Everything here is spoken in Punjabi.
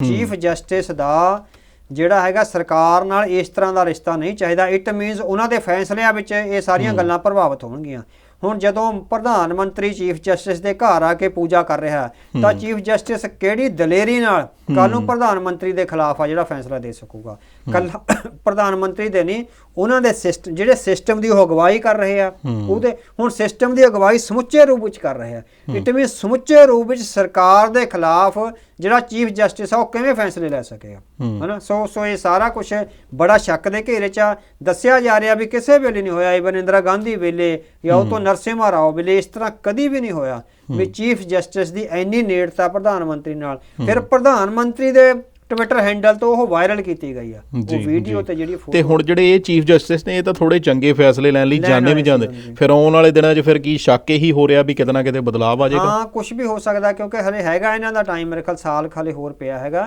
ਚੀਫ ਜਸਟਿਸ ਦਾ ਜਿਹੜਾ ਹੈਗਾ ਸਰਕਾਰ ਨਾਲ ਇਸ ਤਰ੍ਹਾਂ ਦਾ ਰਿਸ਼ਤਾ ਨਹੀਂ ਚਾਹੀਦਾ। ਇਟ ਮੀਨਸ ਉਹਨਾਂ ਦੇ ਫੈਸਲਿਆਂ ਵਿੱਚ ਇਹ ਸਾਰੀਆਂ ਗੱਲਾਂ ਪ੍ਰਭਾਵਿਤ ਹੋਣਗੀਆਂ। ਹੁਣ ਜਦੋਂ ਪ੍ਰਧਾਨ ਮੰਤਰੀ ਚੀਫ ਜਸਟਿਸ ਦੇ ਘਰ ਆ ਕੇ ਪੂਜਾ ਕਰ ਰਿਹਾ ਤਾਂ ਚੀਫ ਜਸਟਿਸ ਕਿਹੜੀ ਦਲੇਰੀ ਨਾਲ ਕੱਲ ਨੂੰ ਪ੍ਰਧਾਨ ਮੰਤਰੀ ਦੇ ਖਿਲਾਫ ਆ ਜਿਹੜਾ ਫੈਸਲਾ ਦੇ ਸਕੂਗਾ। ਕੱਲ ਪ੍ਰਧਾਨ ਮੰਤਰੀ ਦੇ ਨਹੀਂ ਉਹਨਾਂ ਦੇ ਸਿਸਟਮ ਜਿਹੜੇ ਸਿਸਟਮ ਦੀ ਉਹ ਅਗਵਾਈ ਕਰ ਰਹੇ ਆ ਉਹਦੇ ਹੁਣ ਸਿਸਟਮ ਦੀ ਅਗਵਾਈ ਸਮੁੱਚੇ ਰੂਪ ਵਿੱਚ ਕਰ ਰਹੇ ਆ। ਇਟ ਮੀਨ ਸਮੁੱਚੇ ਰੂਪ ਵਿੱਚ ਸਰਕਾਰ ਦੇ ਖਿਲਾਫ ਜਿਹੜਾ ਚੀਫ ਜਸਟਿਸ ਆ ਉਹ ਕਿਵੇਂ ਫੈਸਲੇ ਲੈ ਸਕੇਗਾ ਹਨਾ? ਸੋ ਸੋ ਇਹ ਸਾਰਾ ਕੁਝ ਬੜਾ ਸ਼ੱਕ ਦੇ ਘੇਰੇ 'ਚ ਆ। ਦੱਸਿਆ ਜਾ ਰਿਹਾ ਵੀ ਕਿਸੇ ਵੇਲੇ ਨਹੀਂ ਹੋਇਆ ਇਵਨ ਇੰਦਰਾ ਗਾਂਧੀ ਵੇਲੇ ਜਾਂ ਉਹ ਤੋਂ ਨਰਸਿਮਹਾ ਰਾਓ ਵੇਲੇ ਇਸ ਤਰ੍ਹਾਂ ਕਦੀ ਵੀ ਨਹੀਂ ਹੋਇਆ ਵੀ ਚੀਫ ਜਸਟਿਸ ਦੀ ਇੰਨੀ ਨੇੜਤਾ ਪ੍ਰਧਾਨ ਮੰਤਰੀ ਨਾਲ। ਫਿਰ ਪ੍ਰਧਾਨ ਮੰਤਰੀ ਦੇ ਟਵਿੱਟਰ ਹੈਂਡਲ ਤੋਂ ਉਹ ਵਾਇਰਲ ਕੀਤੀ ਗਈ ਆ। ਉਹ ਵੀਡੀਓ। ਤੇ ਜਿਹੜੀ ਤੇ ਫੋਟੋ ਹੁਣ ਜਿਹੜੇ ਇਹ ਚੀਫ ਜਸਟਿਸ ਨੇ ਇਹ ਤਾਂ ਥੋੜੇ ਚੰਗੇ ਫੈਸਲੇ ਲੈਣ ਲਈ ਜਾਣੇ ਵੀ ਜਾਂਦੇ। ਫਿਰ ਆਉਣ ਵਾਲੇ ਦਿਨਾਂ 'ਚ ਫਿਰ ਕੀ ਸ਼ੱਕ ਇਹੀ ਹੋ ਰਿਹਾ ਵੀ ਕਿਤੇ ਨਾ ਕਿਤੇ ਬਦਲਾਅ ਆ ਜਾਏਗਾ? ਹਾਂ ਕੁਝ ਵੀ ਹੋ ਸਕਦਾ ਕਿਉਂਕਿ ਹਲੇ ਹੈਗਾ ਇਹਨਾਂ ਦਾ ਟਾਈਮ ਮੇਰੇ ਖਿਆਲ ਸਾਲ ਖਾਲੇ ਹੋਰ ਪਿਆ ਹੈਗਾ।